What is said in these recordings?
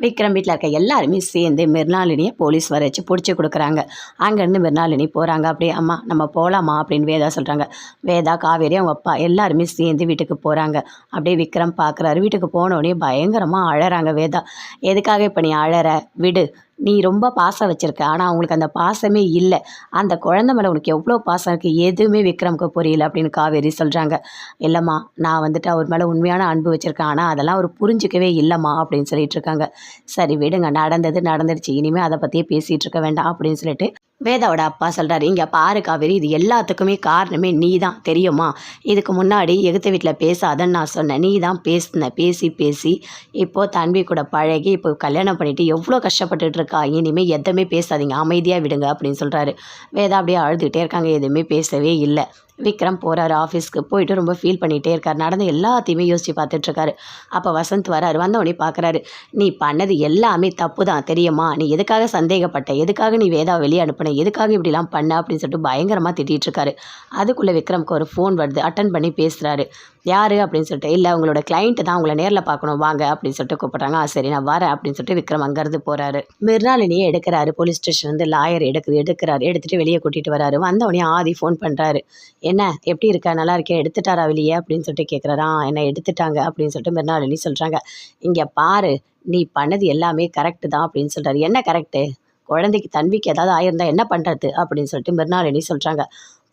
விக்ரம் வீட்டில் இருக்க எல்லாருமே சேர்ந்து மிருனாளினியை போலீஸ் வர வச்சு பிடிச்சி கொடுக்குறாங்க. அங்கேருந்து மிருனாளினி போகிறாங்க அப்படியே அம்மா நம்ம போகலாமா அப்படின்னு வேதா சொல்கிறாங்க வேதா காவேரி அவங்க அப்பா எல்லாருமே சேர்ந்து வீட்டுக்கு போகிறாங்க அப்படியே விக்ரம் பார்க்குறாரு வீட்டுக்கு போனோடனே பயங்கரமாக அழறாங்க வேதா. எதுக்காக இப்போ நீ அழற? விடு. நீ ரொம்ப பாசம் வச்சுருக்க. ஆனால் அவங்களுக்கு அந்த பாசமே இல்லை. அந்த குழந்தை மேலே உனக்கு எவ்வளோ பாசம் இருக்குது எதுவுமே விக்ரமுக்கு புரியல அப்படின்னு காவேரி சொல்கிறாங்க இல்லைம்மா நான் வந்துட்டு அவர் மேலே உண்மையான அன்பு வச்சுருக்கேன். ஆனால் அதெல்லாம் அவர் புரிஞ்சிக்கவே இல்லைம்மா அப்படின்னு சொல்லிட்டு இருக்காங்க. சரி விடுங்க. நடந்தது நடந்துடுச்சு. இனிமேல் அதை பற்றியே பேசிகிட்டு இருக்க வேண்டாம் அப்படின்னு சொல்லிட்டு வேதாவோட அப்பா சொல்கிறாரு இங்கே பாரு காவேரி இது எல்லாத்துக்குமே காரணமே நீ தான் தெரியுமா? இதுக்கு முன்னாடி எகுத்த வீட்டில் பேசாதன்னு நான் சொன்னேன். நீ தான் பேசின பேசி பேசி இப்போது தன்வி கூட பழகி இப்போ கல்யாணம் பண்ணிட்டு எவ்வளோ கஷ்டப்பட்டுட்டு இருக்கா? இனிமேல் எதுவுமே பேசாதீங்க அமைதியாக விடுங்க அப்படின்னு சொல்கிறாரு வேதா அப்படியே அழுதுகிட்டே இருக்காங்க எதுவுமே பேசவே இல்லை. விக்ரம் போகிறாரு ஆஃபீஸ்க்கு போயிட்டு ரொம்ப ஃபீல் பண்ணிகிட்டே இருக்கார். நடந்த எல்லாத்தையுமே யோசித்து பார்த்துட்ருக்காரு அப்போ வசந்த் வராரு. வந்தவொடனே பார்க்குறாரு நீ பண்ணது எல்லாமே தப்பு தான் தெரியுமா? நீ எதுக்காக சந்தேகப்பட்ட? எதுக்காக நீ வேதா வெளியே அனுப்புன? எதுக்காக இப்படிலாம் பண்ண? அப்படின்னு சொல்லிட்டு பயங்கரமாக திட்டிகிட்ருக்காரு அதுக்குள்ளே விக்ரம்க்கு ஒரு ஃபோன் வருது. அட்டன் பண்ணி பேசுகிறாரு யார்? அப்படின்னு சொல்லிட்டு இல்லை உங்களோட கிளைண்ட்டு தான். உங்களை நேரில் பார்க்கணும். வாங்க. அப்படின்னு சொல்லிட்டு கூப்பிட்றாங்க. ஆ சரி நான் வரேன். அப்படின்னு சொல்லிட்டு விக்ரம் அங்கேருந்து போகிறாரு மிர்னாலினியே எடுக்கிறாரு. போலீஸ் ஸ்டேஷன் வந்து லாயர் எடுக்குது எடுக்கிறாரு. எடுத்துகிட்டு வெளியே கூட்டிகிட்டு வராரு. வந்தவொடனே ஆதி ஃபோன் பண்ணுறாரு என்ன எப்படி இருக்கா? நல்லா இருக்கே எடுத்துட்டாரா வெளியே? அப்படின்னு சொல்லிட்டு கேட்குறாரா என்ன எடுத்துட்டாங்க. அப்படின்னு சொல்லிட்டு மிர்னாலினி சொல்கிறாங்க இங்கே பாரு நீ பண்ணது எல்லாமே கரெக்டு தான். அப்படின்னு சொல்கிறாரு என்ன கரெக்டு குழந்தைக்கு தன்விக்கு ஏதாவது ஆயிருந்தா என்ன பண்ணுறது அப்படின்னு சொல்லிட்டு மிர்னாலினி சொல்கிறாங்க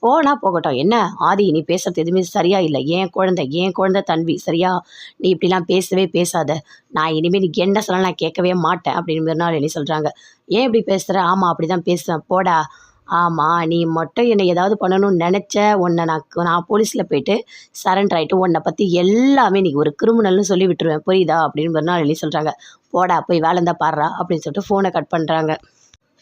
போனால் போகட்டும். என்ன? ஆதி நீ பேசுறது எதுவுமே சரியா இல்லை. ஏன் குழந்தை? ஏன் குழந்தை தன்வி? சரியா? நீ இப்படிலாம் பேசவே பேசாத. நான் இனிமேல் நீ என்ன சொல்ல நான் கேட்கவே மாட்டேன். அப்படின்னு மிர்னாலினி சொல்கிறாங்க ஏன் இப்படி பேசுகிற ஆமாம் அப்படி தான் பேசுவேன். போடா. ஆமாம் நீ மட்டும் என்னை ஏதாவது பண்ணணும்னு நினச்ச உன்னை நான் நான் போலீஸில் போயிட்டு சரண்டர் ஆகிட்டு உன்னை பற்றி எல்லாமே நீ ஒரு கிரிமினல்னு சொல்லி விட்டுருவேன். புரியுதா? அப்படின்னு மிர்னாலினி சொல்கிறாங்க போடா போய் வேலை இருந்தால் பாடுறா அப்படின்னு சொல்லிட்டு ஃபோனை கட் பண்ணுறாங்க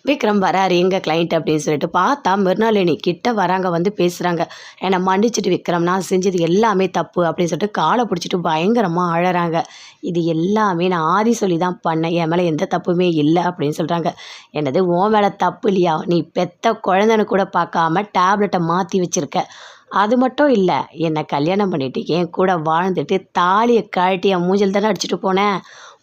விக்ரம் வராரு எங்கள் கிளைண்ட் அப்படின்னு சொல்லிட்டு. பார்த்தா மிருனாளினி கிட்ட வராங்க வந்து பேசுகிறாங்க என்னை மன்னிச்சிட்டு விக்ரம் நான் செஞ்சது எல்லாமே தப்பு அப்படின்னு சொல்லிட்டு காலை பிடிச்சிட்டு பயங்கரமாக அழறாங்க. இது எல்லாமே நான் ஆதி சொல்லி தான் பண்ணேன் என் மேலே எந்த தப்புமே இல்லை அப்படின்னு சொல்கிறாங்க என்னது உன் மேலே தப்பு இல்லையா? நீ பெத்த குழந்தைன்னு கூட பார்க்காம டேப்லெட்டை மாற்றி வச்சுருக்க. அது மட்டும் இல்லை என்னை கல்யாணம் பண்ணிட்டு என் கூட வாழ்ந்துட்டு தாலியை கழட்டி என் மூஞ்சல் தானே அடிச்சுட்டு போனேன்.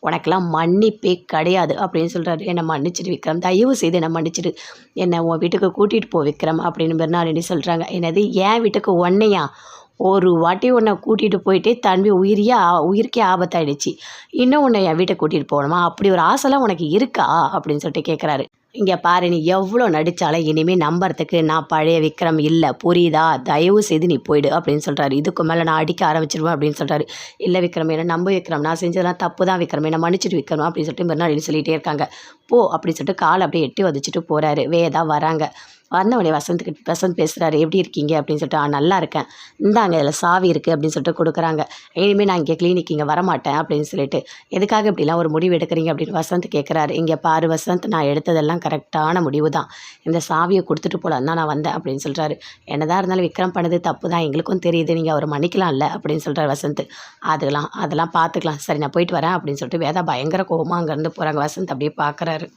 உனக்கெல்லாம் மன்னிப்பே கிடையாது அப்படின்னு சொல்கிறாரு என்னை மன்னிச்சிடு விக்ரம். தயவு செய்து என்னை மன்னிச்சிடு. என்னை உன் வீட்டுக்கு கூட்டிகிட்டு போ விக்ரம் அப்படின்னு பெருநாளினி சொல்கிறாங்க என்னது என் வீட்டுக்கு ஒன்னையா ஒரு வாட்டி உன்னை கூட்டிகிட்டு போயிட்டு தம்பி உயிரியே ஆ- உயிருக்கே ஆபத்தாயிடுச்சு. இன்னும் உன்னை என் வீட்டை கூட்டிகிட்டு போகணுமா? அப்படி ஒரு ஆசைலாம் உனக்கு இருக்கா? அப்படின்னு சொல்லிட்டு கேட்குறாரு இங்கே பாரு நீ எவ்வளோ நடித்தாலும் இனிமேல் நம்புறதுக்கு நான் பழைய விக்ரம் இல்லை. புரியுதா? தயவு செய்து நீ போயிடு அப்படின்னு சொல்கிறாரு இதுக்கு மேலே நான் அடிக்க ஆரம்பிச்சிருவேன் அப்படின்னு சொல்கிறாரு இல்லை விக்ரம் என்ன நம்ப விக்ரம் நான் செஞ்சதெல்லாம் தப்பு தான் விக்ரம் என்ன மன்னிச்சிட்டு விக்ரம் அப்படின்னு சொல்லிட்டு மறுநாள் சொல்லிகிட்டே இருக்காங்க. போ அப்படின்னு சொல்லிட்டு காலை அப்படியே எட்டி வதச்சிட்டு போகிறாரு வேதா வராங்க. வந்தவனே வசந்த்கிட்ட வசந்த் பேசுகிறாரு எப்படி இருக்கீங்க? அப்படின்னு சொல்லிட்டு ஆ நல்லா இருக்கேன். இந்தாங்க இதில் சாவி இருக்குது அப்படின்னு சொல்லிட்டு கொடுக்குறாங்க. இனிமேல் நான் இங்கே கிளினிக் இங்கே வரமாட்டேன் அப்படின்னு சொல்லிட்டு எதுக்காக இப்படிலாம் ஒரு முடிவு எடுக்கிறீங்க? அப்படின்னு வசந்த் கேட்குறாரு இங்கே பாரு வசந்த் நான் எடுத்ததெல்லாம் கரெக்டான முடிவு தான். இந்த சாவியை கொடுத்துட்டு போலாம் தான் நான் வந்தேன் அப்படின்னு சொல்கிறாரு என்னதான் இருந்தாலும் விக்ரம் பண்ணது தப்பு தான். எங்களுக்கும் தெரியுது. நீங்கள் அவர் மன்னிக்கலாம்ல அப்படின்னு சொல்கிறார் வசந்த். அதெல்லாம் அதெல்லாம் பார்த்துக்கலாம். சரி நான் போயிட்டு வரேன் அப்படின்னு சொல்லிட்டு வேதா பயங்கர கோபமாக அங்கேருந்து போகிறாங்க வசந்த் அப்படியே பார்க்குறாரு